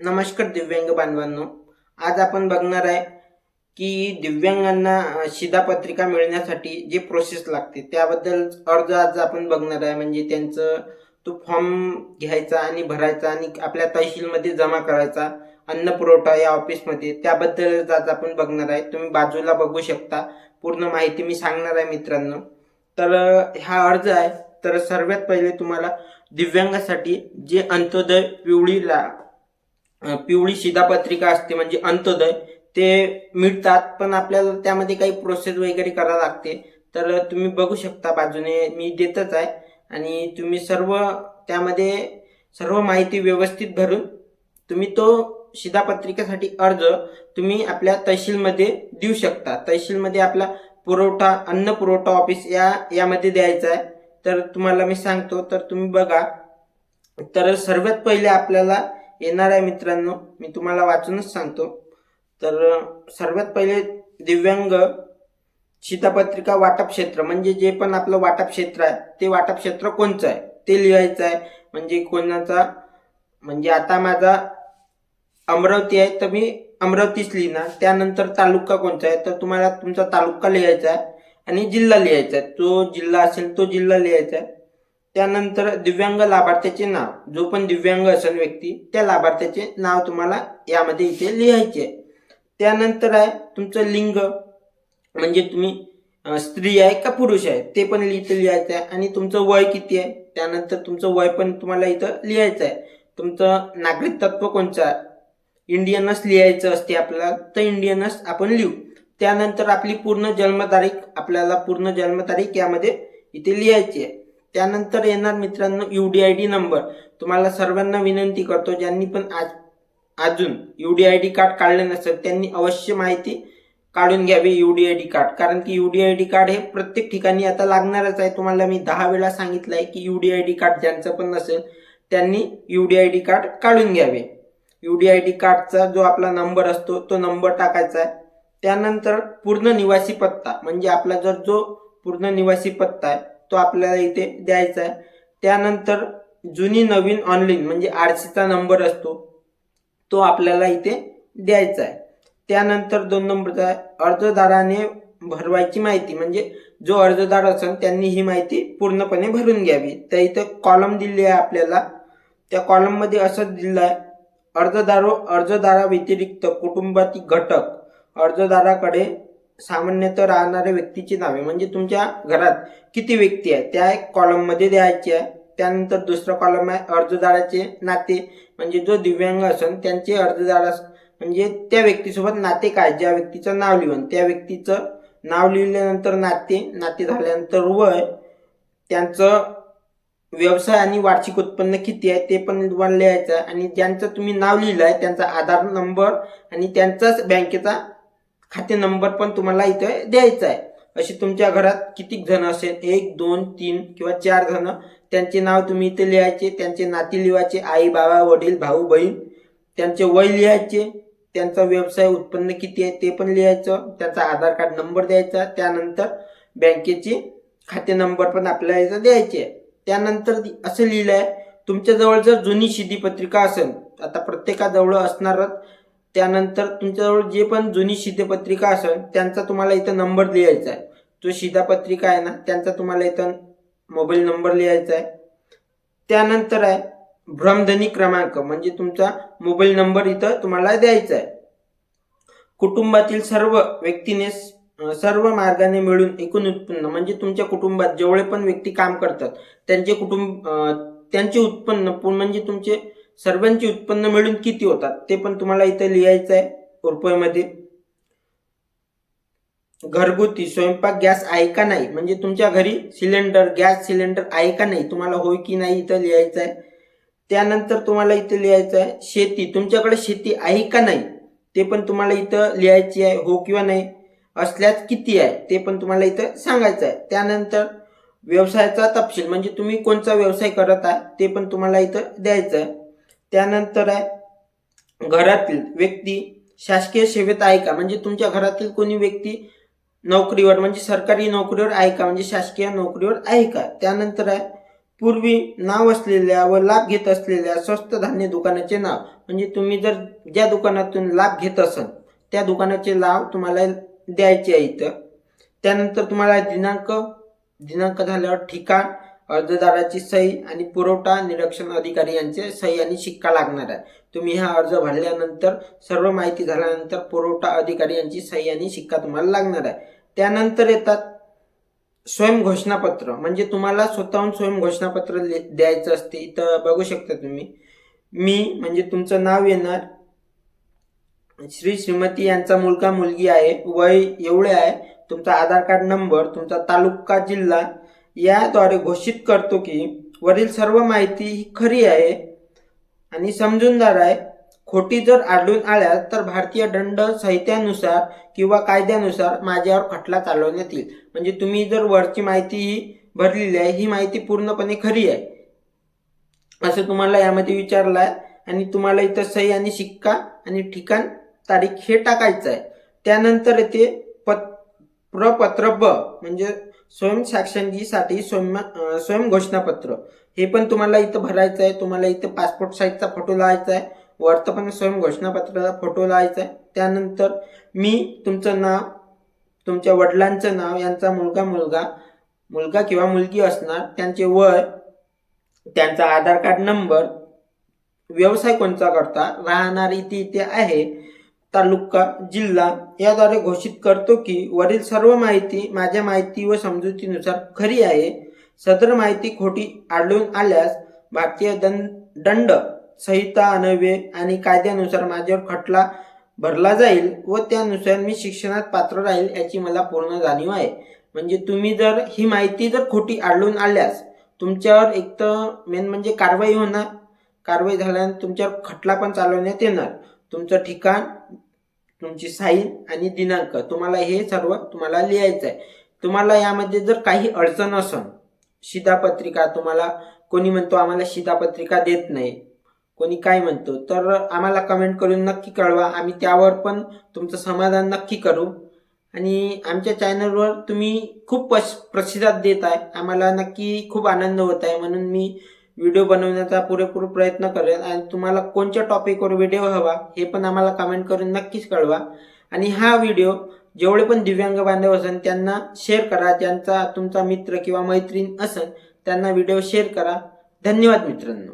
नमस्कार दिव्यांग बांधवांनो. आज आपण बघणार आहे की दिव्यांगांना शिधापत्रिका मिळण्यासाठी जे प्रोसेस लागते त्याबद्दल अर्ज आज आपण बघणार आहे. म्हणजे त्यांचं तो फॉर्म घ्यायचा आणि भरायचा आणि आपल्या तहसीलमध्ये जमा करायचा अन्न पुरवठा या ऑफिसमध्ये त्याबद्दलच आज आपण बघणार आहे. तुम्ही बाजूला बघू शकता. पूर्ण माहिती मी सांगणार आहे मित्रांनो. तर हा अर्ज आहे. तर सर्वात पहिले तुम्हाला दिव्यांगासाठी जे अंत्योदय पिवळी ला पिवळी शिधापत्रिका असते म्हणजे अंत्योदय ते मिळतात पण आपल्याला त्यामध्ये काही प्रोसेस वगैरे करावं लागते. तर तुम्ही बघू शकता बाजूने मी देतच आहे. आणि तुम्ही सर्व त्यामध्ये सर्व माहिती व्यवस्थित भरून तुम्ही तो शिधापत्रिकेसाठी अर्ज तुम्ही आपल्या तहसीलमध्ये देऊ शकता. तहसीलमध्ये आपला पुरवठा अन्न पुरवठा ऑफिस या यामध्ये द्यायचा आहे. तर तुम्हाला मी सांगतो तर तुम्ही बघा. तर सर्वात पहिले आपल्याला येणार आहे मित्रांनो. मी तुम्हाला वाचूनच सांगतो. तर सर्वात पहिले दिव्यांग शितापत्रिका वाटप क्षेत्र म्हणजे जे पण आपलं वाटप क्षेत्र आहे ते वाटप क्षेत्र कोणचं आहे? ते लिहायचं आहे. म्हणजे कोणाचा? म्हणजे आता माझा अमरावती आहे तर मी अमरावतीच लिहिणार. त्यानंतर तालुका कोणता आहे? तर तुम्हाला तुमचा तालुका लिहायचा आहे आणि जिल्हा लिहायचा आहे. तो जिल्हा असेल तो जिल्हा लिहायचा आहे. त्यानंतर दिव्यांग लाभार्थ्याचे नाव. जो पण दिव्यांग असेल व्यक्ती त्या लाभार्थ्याचे नाव तुम्हाला यामध्ये इथे लिहायचे आहे. त्यानंतर आहे तुमचं लिंग म्हणजे तुम्ही स्त्री आहे का पुरुष आहे ते पण इथे लिहायचं आहे. आणि तुमचं वय किती आहे त्यानंतर तुमचं वय पण तुम्हाला इथं लिहायचं आहे. तुमचं नागरिक तत्व कोणचं आहे? इंडियनच लिहायचं असते आपल्याला तर इंडियनच आपण लिहू. त्यानंतर आपली पूर्ण जन्मतारीख आपल्याला पूर्ण जन्मतारीख यामध्ये इथे लिहायची आहे. त्यानंतर येणार मित्रांनो U D I D number तुम्हाला सर्वांना विनंती करतो ज्यांनी पण आज अजून U D I D card काढले नसेल त्यांनी अवश्य माहिती काढून घ्यावी U D I D card कारण की U D I D card हे प्रत्येक ठिकाणी आता लागणारच आहे. तुम्हाला मी दहा वेळा सांगितलं आहे की U D I D card ज्यांचं पण नसेल त्यांनी U D I D card काढून घ्यावे. यू डी आय डी कार्डचा जो आपला नंबर असतो तो नंबर टाकायचा आहे. त्यानंतर पूर्ण निवासी पत्ता म्हणजे आपला जर जो पूर्ण निवासी पत्ता आहे तो आपल्याला इथे द्यायचा आहे. त्यानंतर जुनी नवीन ऑनलाईन म्हणजे आर सीचा नंबर असतो तो आपल्याला इथे द्यायचा आहे. त्यानंतर दोन नंबरचा आहे अर्जदाराने भरवायची माहिती म्हणजे जो अर्जदार असेल त्यांनी ही माहिती पूर्णपणे भरून घ्यावी. तर इथं कॉलम दिली आहे आपल्याला. त्या कॉलममध्ये असं दिलं आहे अर्जदारो अर्जदाराव्यतिरिक्त कुटुंबातील घटक अर्जदाराकडे सामान्यतः राहणाऱ्या व्यक्तीची नावे. म्हणजे तुमच्या घरात किती व्यक्ती आहे त्या एक कॉलममध्ये द्यायची आहे. त्यानंतर दुसरा कॉलम आहे अर्जदाराचे नाते. म्हणजे जो दिव्यांग असेल त्यांचे अर्जदार म्हणजे त्या व्यक्तीसोबत नाते काय? ज्या व्यक्तीचं नाव लिहून त्या व्यक्तीचं नाव लिहिल्यानंतर नाते नाते झाल्यानंतर वय त्यांचं व्यवसाय आणि वार्षिक उत्पन्न किती आहे ते पण तुम्हाला लिहायचं आहे. आणि ज्यांचं तुम्ही नाव लिहिलं आहे त्यांचा आधार नंबर आणि त्यांचाच बँकेचा खाते नंबर पण तुम्हाला इथे द्यायचा आहे असे तुमच्या घरात किती जण असेल? एक दोन तीन किंवा चार जण. त्यांचे नाव तुम्ही इथे लिहायचे त्यांचे नाती लिहायचे आई बाबा वडील भाऊ बहीण. त्यांचे वय लिहायचे त्यांचा व्यवसाय उत्पन्न किती आहे ते पण लिहायचं त्यांचा आधार कार्ड नंबर द्यायचा त्यानंतर बँकेचे खाते नंबर पण आपल्याला इथं द्यायचे. त्यानंतर असं लिहिलं आहे तुमच्याजवळ जर जुनी शिधीपत्रिका असेल आता प्रत्येकाजवळ असणारच त्यानंतर तुमच्याजवळ जे पण जुनी शिधापत्रिका असेल त्यांचा तुम्हाला इथं नंबर लिहायचा आहे. जो शिधापत्रिका आहे ना त्यांचा तुम्हाला इथं मोबाईल नंबर लिहायचा आहे. त्यानंतर आहे भ्रमध्वनी क्रमांक म्हणजे तुमचा मोबाईल नंबर इथं तुम्हाला द्यायचा आहे. कुटुंबातील सर्व व्यक्तीने सर्व मार्गाने मिळून एकूण उत्पन्न म्हणजे तुमच्या कुटुंबात जेवढे पण व्यक्ती काम करतात त्यांचे कुटुंब त्यांचे उत्पन्न पु- म्हणजे तुमचे सर्वांचे उत्पन्न मिळून किती होतात ते पण तुम्हाला इथं लिहायचं आहे रुपयामध्ये घरगुती स्वयंपाक गॅस आहे का नाही? म्हणजे तुमच्या घरी सिलेंडर गॅस सिलेंडर आहे का नाही? तुम्हाला होय की नाही इथं लिहायचं आहे. त्यानंतर तुम्हाला इथं लिहायचं आहे शेती. तुमच्याकडे शेती आहे का नाही? ते पण तुम्हाला इथं लिहायची आहे हो किंवा नाही. असल्यास किती आहे? ते पण तुम्हाला इथं सांगायचं आहे. त्यानंतर व्यवसायाचा तपशील म्हणजे तुम्ही कोणता व्यवसाय करत आहात ते पण तुम्हाला इथं द्यायचं आहे. त्यानंतर आहे घरातील व्यक्ती शासकीय सेवेत आहे का? म्हणजे तुमच्या घरातील कोणी व्यक्ती नोकरीवर म्हणजे सरकारी नोकरीवर आहे का? म्हणजे शासकीय नोकरीवर आहे का? त्यानंतर आहे पूर्वी नाव असलेल्या व लाभ घेत असलेल्या स्वस्त धान्य दुकानाचे नाव. म्हणजे तुम्ही जर ज्या दुकानातून लाभ घेत असाल त्या दुकानाचे नाव तुम्हाला द्यायचे आहे इथं. त्यानंतर तुम्हाला दिनांक दिनांक झाल्यावर ठिकाण अर्जदाराची सही आणि पुरवठा निरीक्षण अधिकारी यांचे सही आणि शिक्का लागणार आहे. तुम्ही हा अर्ज भरल्यानंतर सर्व माहिती झाल्यानंतर पुरवठा अधिकारी यांची सही आणि शिक्का तुम्हाला लागणार आहे. त्यानंतर येतात स्वयं घोषणापत्र. म्हणजे तुम्हाला स्वतःहून स्वयं घोषणापत्र लि- द्यायचं असते इथं बघू शकता तुम्ही. मी म्हणजे तुमचं नाव येणार. श्री श्रीमती यांचा मुलगा मुलगी आहे वय एवढे आहे. तुमचा आधार कार्ड नंबर तुमचा तालुका जिल्हा याद्वारे घोषित करतो की वरील सर्व माहिती ही खरी आहे आणि समजूनदार आहे. खोटी जर आढळून आल्यास तर भारतीय दंड संहित्यानुसार किंवा कायद्यानुसार माझ्यावर खटला चालवण्यात येईल. म्हणजे तुम्ही जर वरची माहिती ही भरलेली आहे ही माहिती पूर्णपणे खरी आहे. असं तुम्हाला यामध्ये विचारलं आहे आणि तुम्हाला इथं सही आणि शिक्का आणि ठिकाण तारीख हे टाकायचं आहे. त्यानंतर येते प्रपत्र ब म्हणजे स्वयंसाक्षांजीसाठी स्वयं स्वयं घोषणापत्र. हे पण तुम्हाला इथं भरायचं आहे. तुम्हाला इथं पासपोर्ट साईजचा फोटो लावायचा आहे. वरतं पण स्वयं घोषणापत्राला फोटो लावायचा आहे. त्यानंतर मी तुमचं नाव तुमच्या वडिलांचं नाव यांचा मुलगा मुलगा मुलगा किंवा मुलगी असणार त्यांचे वय त्यांचा आधार कार्ड नंबर व्यवसाय कोणता करता राहणार इथे इथे आहे. तालुका जिल्हा याद्वारे घोषित करतो की वरील सर्व माहिती माझ्या माहिती व समजुतीनुसार खरी आहे. सदर माहिती खोटी आढळून आल्यास भारतीय दंड दंड संहिता अनवे आणि कायद्यानुसार माझ्यावर खटला भरला जाईल व त्यानुसार मी शिक्षणात पात्र राहील याची मला पूर्ण जाणीव आहे. म्हणजे तुम्ही जर ही माहिती जर खोटी आढळून आल्यास तुमच्यावर एक तर मेन म्हणजे कारवाई होणार. कारवाई झाल्यानंतर तुमच्यावर खटला पण चालवण्यात येणार. तुमचं ठिकाण तुमची साईन आणि दिनांक. तुम्हाला हे सर्व तुम्हाला लिहायचं आहे तुम्हाला यामध्ये जर काही अडचण असेल शिधापत्रिका तुम्हाला कोणी म्हणतो आम्हाला शिधापत्रिका देत नाही कोणी काय म्हणतो तर आम्हाला कमेंट करून नक्की कळवा. आम्ही त्यावर पण तुमचं समाधान नक्की करू. आणि आमच्या चॅनलवर तुम्ही खूप पश प्रतिसाद देत आहे. आम्हाला नक्की खूप आनंद होत आहे. म्हणून मी व्हिडिओ बनवण्याचा पुरेपूर प्रयत्न करेन आणि तुम्हाला कोणत्या टॉपिकवर व्हिडिओ हवा हे पण आम्हाला कमेंट करून नक्कीच कळवा. आणि हा व्हिडिओ जेवढे पण दिव्यांग बांधव असेल त्यांना शेअर करा. ज्यांचा तुमचा मित्र किंवा मैत्रीण असेल त्यांना व्हिडिओ शेअर करा. धन्यवाद मित्रांनो.